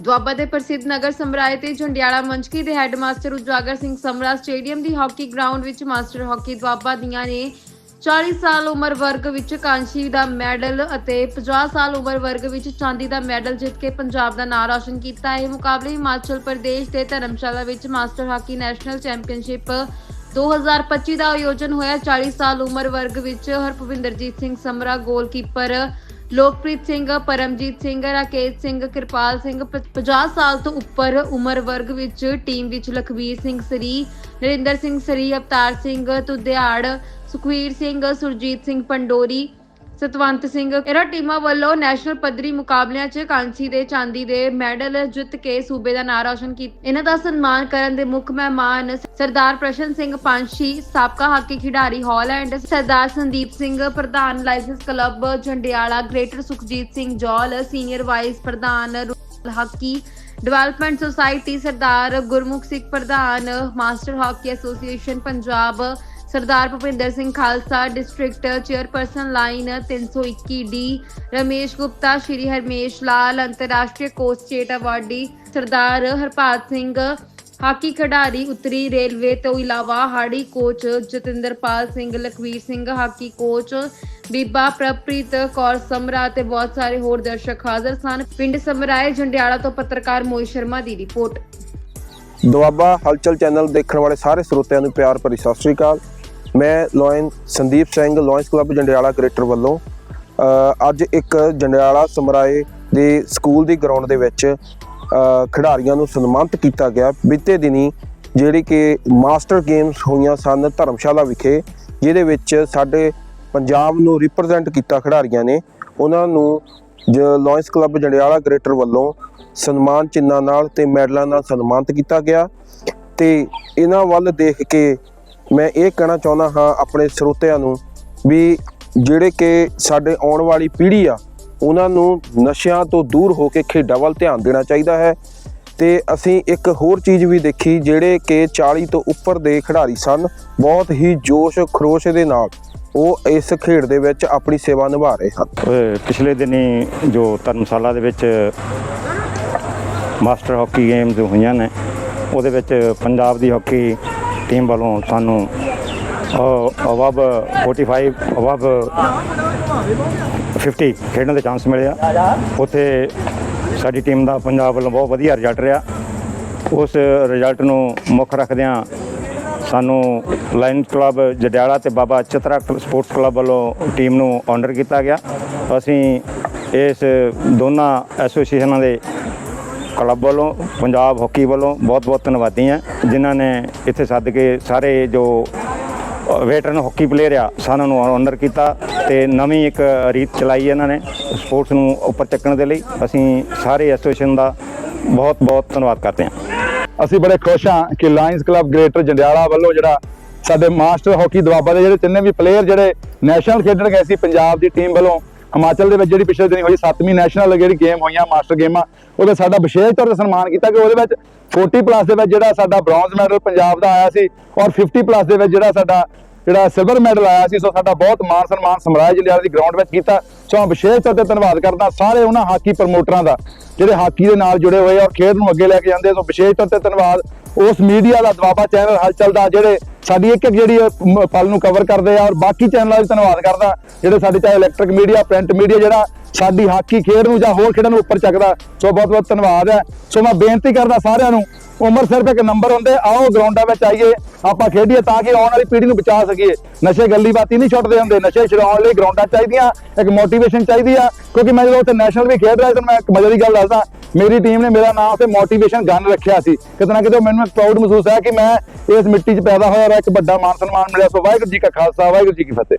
ਦੁਆਬਾ ਦੇ ਪ੍ਰਸਿੱਧ ਨਗਰ ਸਮਰਾਏ ਤੇ ਝੰਡਿਆਲਾ ਮੰਚਕੀ ਦੇ ਹੈੱਡਮਾਸਟਰ ਉਜਾਗਰ ਸਿੰਘ ਸਮਰਾ ਸਟੇਡੀਅਮ ਦੀ ਹਾਕੀ ਗਰਾਊਂਡ ਵਿੱਚ ਮਾਸਟਰ ਹਾਕੀ ਦੁਆਬਾ ਦੀਆਂ ਨੇ 40 ਸਾਲ ਉਮਰ ਵਰਗ ਵਿੱਚ ਕਾਂਸ਼ੀ ਦਾ ਮੈਡਲ ਅਤੇ 50 ਸਾਲ ਉਮਰ ਵਰਗ ਵਿੱਚ ਚਾਂਦੀ ਦਾ ਮੈਡਲ ਜਿੱਤ ਕੇ ਪੰਜਾਬ ਦਾ ਨਾਮ ਰੌਸ਼ਨ ਕੀਤਾ। ਇਹ ਮੁਕਾਬਲੇ ਹਿਮਾਚਲ ਪ੍ਰਦੇਸ਼ ਦੇ ਧਰਮਸ਼ਾਲਾ ਵਿੱਚ ਮਾਸਟਰ ਹਾਕੀ ਨੈਸ਼ਨਲ ਚੈਂਪੀਅਨਸ਼ਿਪ 2025 ਦਾ ਆਯੋਜਨ ਹੋਇਆ। 40 ਸਾਲ ਉਮਰ ਵਰਗ ਵਿੱਚ ਹਰਪਵਿੰਦਰਜੀਤ ਸਿੰਘ ਸਮਰਾ ਗੋਲਕੀਪਰ ਲੋਕਪ੍ਰੀਤ ਸਿੰਘ, ਪਰਮਜੀਤ ਸਿੰਘ, ਰਾਕੇਸ਼ ਸਿੰਘ, ਕਿਰਪਾਲ ਸਿੰਘ ਪ- 50 ਸਾਲ ਤੋਂ ਉੱਪਰ ਉਮਰ ਵਰਗ ਵਿੱਚ ਟੀਮ ਵਿੱਚ ਲਖਵੀਰ ਸਿੰਘ ਸਰੀ, ਨਰਿੰਦਰ ਸਿੰਘ ਸਰੀ, ਅਵਤਾਰ ਸਿੰਘ, ਤੁਧਿਆੜ, ਸੁਖਵੀਰ ਸਿੰਘ, ਸੁਰਜੀਤ ਸਿੰਘ ਪੰਡੋਰੀ ਸਤਵੰਤ ਸਿੰਘ, ਇਹਨਾਂ ਟੀਮਾਂ ਵੱਲੋਂ ਨੈਸ਼ਨਲ ਪੱਧਰੀ ਮੁਕਾਬਲਿਆਂ 'ਚ ਕਾਂਸੀ ਦੇ ਚਾਂਦੀ ਦੇ ਮੈਡਲ ਜਿੱਤ ਕੇ ਸੂਬੇ ਦਾ ਨਾਮ ਰੌਸ਼ਨ ਕੀਤਾ ਇਹਨਾਂ ਦਾ ਸਨਮਾਨ ਕਰਨ ਦੇ ਮੁੱਖ ਮਹਿਮਾਨ ਸਰਦਾਰ ਪ੍ਰਸ਼ਨ ਸਿੰਘ ਪੰਛੀ, ਸਾਬਕਾ ਹਾਕੀ ਖਿਡਾਰੀ ਹਾਲੈਂਡ, ਸਰਦਾਰ ਸੰਦੀਪ ਸਿੰਘ, ਪ੍ਰਧਾਨ lions club Jandiala, greater Sukhjit Singh Jaul, senior vice ਪ੍ਰਧਾਨ hockey, development society Sardar Gurmukh Singh ਪ੍ਰਧਾਨ, master hockey association Punjab Sardar Bhupinder Singh Khalsa district chairperson lion 321 D Ramesh Gupta, Shri Harmesh Lal, ਅੰਤਰਰਾਸ਼ਟਰੀ coach state awardee, Sardar Harpal Singh, hockey ਖਿਡਾਰੀ ਉੱਤਰੀ railway ਤੋਂ ਇਲਾਵਾ ਹਾੜੀ coach Jatinderpal Singh, Lakhvir Singh, hockey coach ਬੀਬਾ ਪ੍ਰਪ੍ਰੀਤ ਕੌਰ ਸਮਰਾ ਤੇ ਬਹੁਤ ਸਾਰੇ ਹੋਰ ਦਰਸ਼ਕ ਹਾਜ਼ਰ ਸਨ। ਪਿੰਡ ਸਮਰਾਏ, ਜੰਡਿਆਲਾ ਤੋਂ ਪੱਤਰਕਾਰ ਮੋਹਿਤ ਸ਼ਰਮਾ ਦੀ ਰਿਪੋਰਟ। ਦੁਆਬਾ ਹਲਚਲ ਚੈਨਲ ਦੇਖਣ ਵਾਲੇ ਸਾਰੇ ਸਰੋਤਿਆਂ ਨੂੰ ਪਿਆਰ ਭਰੀ ਸਤਿ ਸ੍ਰੀ ਅਕਾਲ। ਮੈਂ lion Sandeep Singh, lions club Jandiala greater ਵੱਲੋਂ ਅੱਜ ਇੱਕ ਜੰਡਿਆਲਾ ਸਮਰਾਏ ਦੇ ਸਕੂਲ ਦੀ ਗਰਾਊਂਡ ਦੇ ਵਿੱਚ ਖਿਡਾਰੀਆਂ ਨੂੰ ਸਨਮਾਨਿਤ ਕੀਤਾ ਗਿਆ। ਬੀਤੇ ਦਿਨੀ ਜਿਹੜੀ ਕਿ ਮਾਸਟਰ ਗੇਮਸ ਹੋਈਆਂ ਸਨ ਧਰਮਸ਼ਾਲਾ ਵਿਖੇ, ਜਿਹਦੇ ਵਿੱਚ ਸਾਡੇ ਪੰਜਾਬ ਨੂੰ ਰਿਪਰੈਜ਼ੈਂਟ ਕੀਤਾ ਖਿਡਾਰੀਆਂ ਨੇ, ਉਹਨਾਂ ਨੂੰ ਜੋ ਲਾਇਨਸ ਕਲੱਬ ਜੰਡਿਆਲਾ ਗ੍ਰੇਟਰ ਵੱਲੋਂ ਸਨਮਾਨ ਚਿੰਨਾਂ ਨਾਲ ਤੇ ਮੈਡਲਾਂ ਨਾਲ ਸਨਮਾਨਿਤ ਕੀਤਾ ਗਿਆ ਤੇ ਇਹਨਾਂ ਵੱਲ ਦੇਖ ਕੇ ਮੈਂ ਇਹ ਕਹਿਣਾ ਚਾਹੁੰਦਾ ਹਾਂ ਆਪਣੇ ਸਰੋਤਿਆਂ ਨੂੰ ਵੀ ਜਿਹੜੇ ਕਿ ਸਾਡੇ ਆਉਣ ਵਾਲੀ ਪੀੜ੍ਹੀ ਆ, ਉਹਨਾਂ ਨੂੰ ਨਸ਼ਿਆਂ ਤੋਂ ਦੂਰ ਹੋ ਕੇ ਖੇਡਾਂ ਵੱਲ ਧਿਆਨ ਦੇਣਾ ਚਾਹੀਦਾ ਹੈ। ਤੇ ਅਸੀਂ ਇੱਕ ਹੋਰ ਚੀਜ਼ ਵੀ ਦੇਖੀ, ਜਿਹੜੇ ਕਿ 40 ਤੋਂ ਉੱਪਰ ਦੇ ਖਿਡਾਰੀ ਸਨ, ਬਹੁਤ ਹੀ ਜੋਸ਼ ਖਰੋਸ਼ ਦੇ ਨਾਲ ਉਹ ਇਸ ਖੇਡ ਦੇ ਵਿੱਚ ਆਪਣੀ ਸੇਵਾ ਨਿਭਾ ਰਹੇ ਹਨ। ਪਿਛਲੇ ਦਿਨੀ ਜੋ ਧਰਮਸ਼ਾਲਾ ਦੇ ਵਿੱਚ ਮਾਸਟਰ ਹਾਕੀ ਗੇਮਸ ਹੋਈਆਂ ਨੇ, ਉਹਦੇ ਵਿੱਚ ਪੰਜਾਬ ਦੀ ਹਾਕੀ ਟੀਮ ਵੱਲੋਂ ਸਾਨੂੰ ਅਬਵ 45 ਅਬਵ 50 ਖੇਡਣ ਦੇ ਚਾਂਸ ਮਿਲਿਆ ਉੱਥੇ ਸਾਡੀ ਟੀਮ ਦਾ ਪੰਜਾਬ ਵੱਲੋਂ ਬਹੁਤ ਵਧੀਆ ਰਿਜ਼ਲਟ ਰਿਹਾ। ਉਸ ਰਿਜ਼ਲਟ ਨੂੰ ਮੁੱਖ ਰੱਖਦਿਆਂ ਸਾਨੂੰ ਲਾਇਨ ਕਲੱਬ ਜਡਿਆਲਾ ਤੇ ਬਾਬਾ ਚਤਰਾ ਸਪੋਰਟਸ ਕਲੱਬ ਵੱਲੋਂ ਟੀਮ ਨੂੰ ਆਨਰ ਕੀਤਾ ਗਿਆ। ਅਸੀਂ ਇਸ ਦੋਨਾਂ ਐਸੋਸੀਏਸ਼ਨਾਂ ਦੇ ਕਲੱਬ ਵੱਲੋਂ, ਪੰਜਾਬ ਹਾਕੀ ਵੱਲੋਂ ਬਹੁਤ-ਬਹੁਤ ਧੰਨਵਾਦੀ ਹਾਂ, ਜਿਨ੍ਹਾਂ ਨੇ ਇੱਥੇ ਸੱਦ ਕੇ ਸਾਰੇ ਜੋ ਵੇਟਰਨ ਹਾਕੀ ਪਲੇਅਰ ਆ ਸਾਨੂੰ ਨੂੰ ਆਨਰ ਕੀਤਾ ਤੇ ਨਵੀਂ ਇੱਕ ਰੀਤ ਚਲਾਈ ਇਹਨਾਂ ਨੇ ਸਪੋਰਟਸ ਨੂੰ ਉੱਪਰ ਚੱਕਣ ਦੇ ਲਈ। ਅਸੀਂ ਸਾਰੇ ਐਸੋਸੀਏਸ਼ਨ ਦਾ ਬਹੁਤ-ਬਹੁਤ ਧੰਨਵਾਦ ਕਰਦੇ ਹਾਂ। ਅਸੀਂ ਬੜੇ ਖੁਸ਼ ਹਾਂ ਕਿ ਲਾਇਨਸ ਕਲੱਬ ਗ੍ਰੇਟਰ ਜੰਡਿਆਲਾ ਵੱਲੋਂ ਜਿਹੜਾ ਸਾਡੇ ਮਾਸਟਰ ਹਾਕੀ ਦੁਆਬਾ ਦੇ ਜਿਹੜੇ ਤਿੰਨੇ ਵੀ ਪਲੇਅਰ ਜਿਹੜੇ ਨੈਸ਼ਨਲ ਖੇਡਣ ਗਏ ਸੀ, ਪੰਜਾਬ ਦੀ ਟੀਮ ਵੱਲੋਂ ਹਿਮਾਚਲ ਦੇ ਵਿੱਚ ਜਿਹੜੀ ਪਿਛਲੇ ਦਿਨੀ ਹੋਈ 7ਵੀਂ ਨੈਸ਼ਨਲ ਜਿਹੜੀ ਗੇਮ ਹੋਈਆਂ ਮਾਸਟਰ ਗੇਮਾਂ ਉਹਦੇ ਸਾਡਾ ਵਿਸ਼ੇਸ਼ ਤੌਰ ਤੇ ਸਨਮਾਨ ਕੀਤਾ ਕਿ ਉਹਦੇ ਵਿੱਚ 40 ਪਲੱਸ ਦੇ ਵਿੱਚ ਜਿਹੜਾ ਸਾਡਾ ਬ੍ਰੌਂਜ਼ ਮੈਡਲ ਪੰਜਾਬ ਦਾ ਆਇਆ ਸੀ ਔਰ 50 ਪਲੱਸ ਦੇ ਵਿੱਚ ਜਿਹੜਾ ਸਾਡਾ, ਜਿਹੜਾ ਸਿਲਵਰ ਮੈਡਲ ਆਇਆ ਸੀ, ਸੋ ਸਾਡਾ ਬਹੁਤ ਮਾਣ ਸਨਮਾਨ ਸਮਰਾਜ ਜੰਡਿਆਲਾ ਦੀ ਗਰਾਊਂਡ ਵਿੱਚ ਕੀਤਾ। ਸੋ ਮੈਂ ਵਿਸ਼ੇਸ਼ ਤੌਰ ਤੇ ਧੰਨਵਾਦ ਕਰਦਾ ਸਾਰੇ ਉਹਨਾਂ ਹਾਕੀ ਪ੍ਰਮੋਟਰਾਂ ਦਾ, ਜਿਹੜੇ ਹਾਕੀ ਦੇ ਨਾਲ ਜੁੜੇ ਹੋਏ ਆ ਔਰ ਖੇਡ ਨੂੰ ਅੱਗੇ ਲੈ ਕੇ ਜਾਂਦੇ ਸੋ ਵਿਸ਼ੇਸ਼ ਤੌਰ ਤੇ ਧੰਨਵਾਦ ਉਸ ਮੀਡੀਆ ਦਾ ਦਵਾਬਾ ਚੈਨਲ ਹਲਚਲ ਦਾ ਜਿਹੜੇ ਸਾਡੀ ਇੱਕ ਇੱਕ ਜਿਹੜੀ ਇਹ ਪਲ ਨੂੰ ਕਵਰ ਕਰਦੇ ਆ ਔਰ ਬਾਕੀ ਚੈਨਲਾਂ ਦਾ ਧੰਨਵਾਦ ਕਰਦਾ, ਜਿਹੜੇ ਸਾਡੇ ਚਾਹੇ ਇਲੈਕਟ੍ਰਿਕ ਮੀਡੀਆ ਪ੍ਰਿੰਟ ਮੀਡੀਆ ਜਿਹੜਾ ਸਾਡੀ ਹਾਕੀ ਖੇਡ ਨੂੰ ਜਾਂ ਹੋਰ ਖੇਡਾਂ ਨੂੰ ਉੱਪਰ ਚੱਕਦਾ, ਸੋ ਬਹੁਤ ਬਹੁਤ ਧੰਨਵਾਦ ਹੈ। ਸੋ ਮੈਂ ਬੇਨਤੀ ਕਰਦਾ ਸਾਰਿਆਂ ਨੂੰ, ਉਮਰ ਸਿਰਫ ਇੱਕ ਨੰਬਰ ਹੁੰਦੇ, ਆਓ ਗਰਾਊਂਡਾਂ ਵਿੱਚ ਆਈਏ, ਆਪਾਂ ਖੇਡੀਏ ਤਾਂ ਕਿ ਆਉਣ ਵਾਲੀ ਪੀੜ੍ਹੀ ਨੂੰ ਬਚਾ ਸਕੀਏ। ਨਸ਼ੇ ਗੱਲੀ ਬਾਤੀ ਨਹੀਂ ਛੱਡਦੇ ਹੁੰਦੇ, ਨਸ਼ੇ ਛਡਾਉਣ ਲਈ ਗਰਾਊਂਡਾਂ ਚਾਹੀਦੀਆਂ, ਇੱਕ ਮੋਟੀਵੇਸ਼ਨ ਚਾਹੀਦੀ ਆ, ਕਿਉਂਕਿ ਮੈਂ ਜਦੋਂ ਉੱਥੇ ਨੈਸ਼ਨਲ ਵੀ ਖੇਡ ਰਿਹਾ ਸੀ ਮੈਂ ਇੱਕ ਮਜ਼ੇ ਦੀ ਗੱਲ ਦੱਸਦਾ ਮੇਰੀ ਟੀਮ ਨੇ ਮੇਰਾ ਨਾਮ ਉੱਥੇ ਮੋਟੀਵੇਸ਼ਨ ਗਨ ਰੱਖਿਆ ਸੀ। ਕਿਤੇ ਨਾ ਕਿਤੇ ਮੈਨੂੰ ਪ੍ਰਾਊਡ ਮਹਿਸੂਸ ਹੈ ਕਿ ਮੈਂ ਇਸ ਮਿੱਟੀ 'ਚ ਪੈਦਾ ਹੋਇਆ ਔਰ ਇੱਕ ਵੱਡਾ ਮਾਨ ਸਨਮਾਨ ਮਿਲਿਆ। ਸੋ ਵਾਹਿਗੁਰੂ ਜੀ ਕਾ ਖਾਲਸਾ, ਵਾਹਿਗੁਰੂ ਜੀ ਕੀ ਫਤਿਹ।